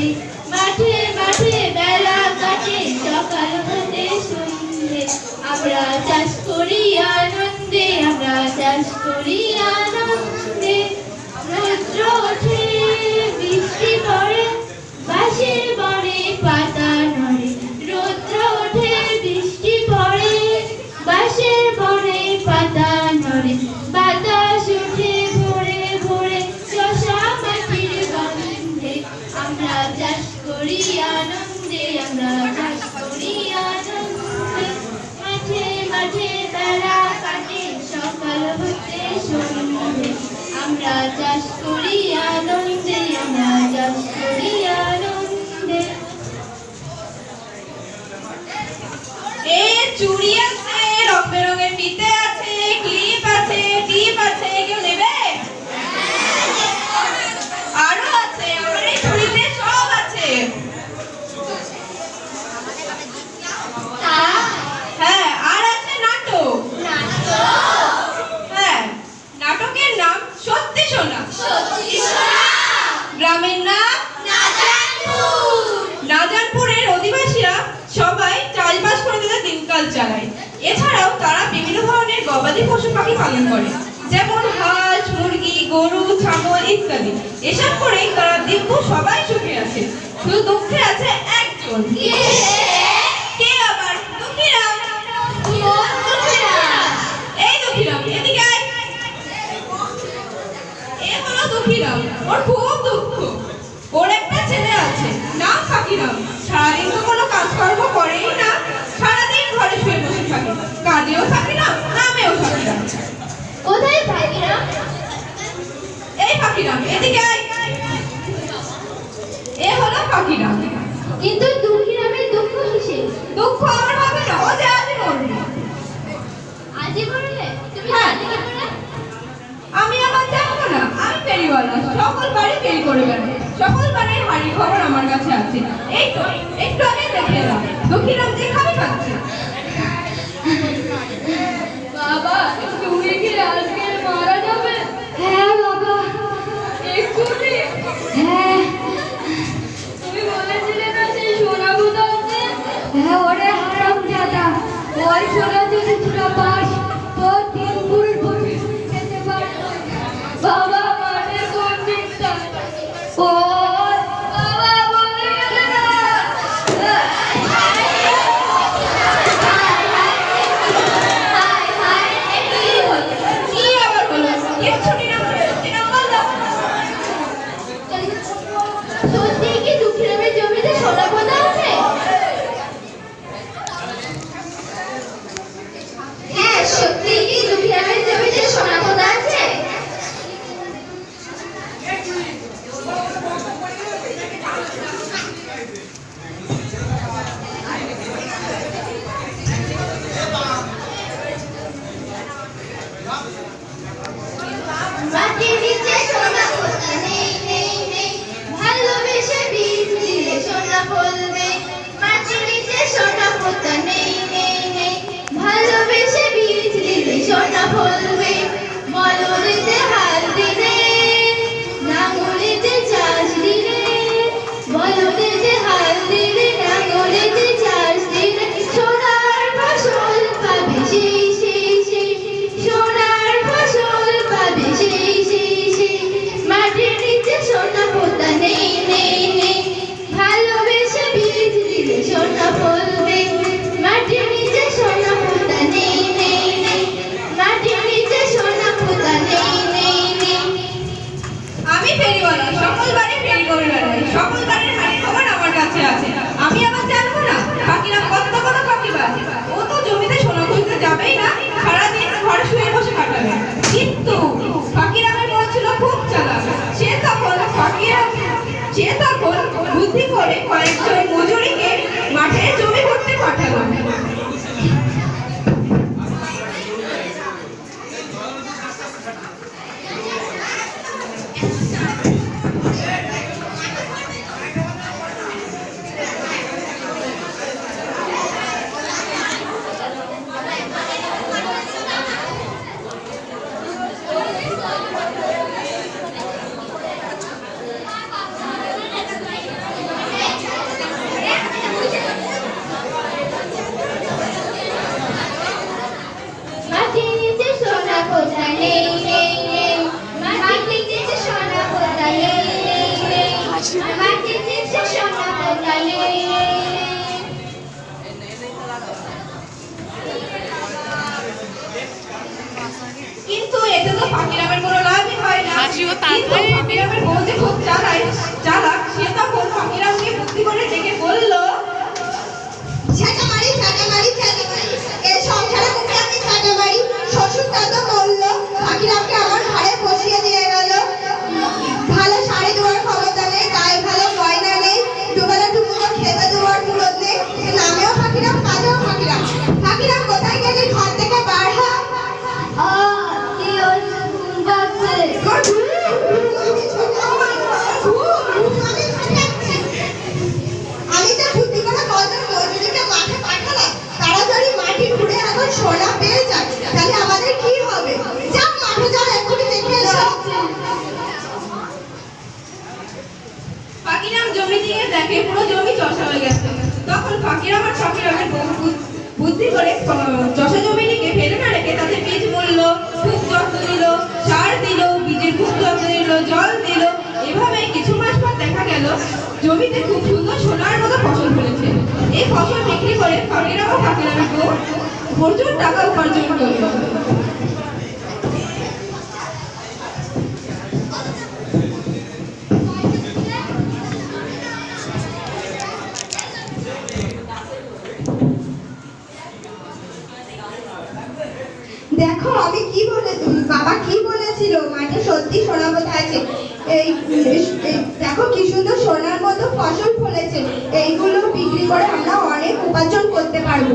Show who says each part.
Speaker 1: সন্ধে হতে সন্ধে আমরা চাষ করি আনন্দে আমরা চাষ করি আনন্দে।
Speaker 2: এ চুড়ি আছে রং বেরঙের ফিতে আছে ক্লিপ আছে টিপ আছে কেউ নেবে আরও আছে আমার এই চুড়িতে সব আছে হ্যাঁ আর আছে নাটক হ্যাঁ নাটকের নাম সত্যি সোনা গ্রামের নাম অধিবাসীরা সবাই চাষবাস করে তাদের দিনকাল চালায়। এছাড়াও তারা বিভিন্ন ধরনের গবাদি পশু পাখি পালন করে যেমন হাঁস মুরগি গরু ছাগল ইত্যাদি। এসব করেই তারা দিব্য সবাই সুখে আছে। শুধু দুঃখে আছে একজন। কে? আবার? দুঃখীরাম এই দুঃখীরাম এদিকে এ হলো দুঃখীরাম ওর খুব সারাদিন তো কোনো কাজকর্ম করেই না সারাদিন ঘরে শুয়ে বসে থাকে। কাজেও থাকে না নামেও থাকে না।
Speaker 1: কোথায় থাকি না
Speaker 2: এই এদিকে আয়। এ হলো
Speaker 1: কিন্তু দুঃখী নামে দুঃখ কিসে?
Speaker 2: দুঃখ আমার হবে না ও যে আজই মরবে
Speaker 1: আজই বললে তুমি
Speaker 2: হ্যাঁ। আমি আবার জানব না আমি ফেরিওয়ালা সকল বাড়ি ফেরি করে বেড়াই। সকল বাড়ির খবর আমার কাছে আছে। এই তো একটু আগে দেখে এলাম। যে খাবি খাচ্ছে।
Speaker 3: বাবা তুমি কি আজকে মারা যাবে। হ্যাঁ বাবা। এক্ষুনি হ্যাঁ। তুমি বলেছিলে না সেই সোনা হ্যাঁ ওরে হারাম দাদা ওই সোনা যদি তোরা পাস তো তিন পুরুষ পুরুষ খেতে পারব বাবা মাঠের কোন দিকটা? ও
Speaker 4: আমার রহমান শফি বহু বুদ্ধি করে
Speaker 2: যশা জমিনিকে ফেলে না রেখে তাদের বীজ মূল্য, খুব যত্ন দিল সার দিল, বীজের খুব যত্ন দিল জল দিল। এভাবে কিছু মাস পর দেখা গেল, জমিতে খুব সুন্দর সোনার মতো ফসল ফলেছে। এই ফসল বিক্রি করে ফাঁকিরাও ফাঁকিরা প্রচুর টাকা উপার্জন করল
Speaker 4: এই দেখো কি সুন্দর সোনার মতো ফসল ফলেছে। এইগুলো বিক্রি করে আমরা অনেক উপার্জন করতে পারব।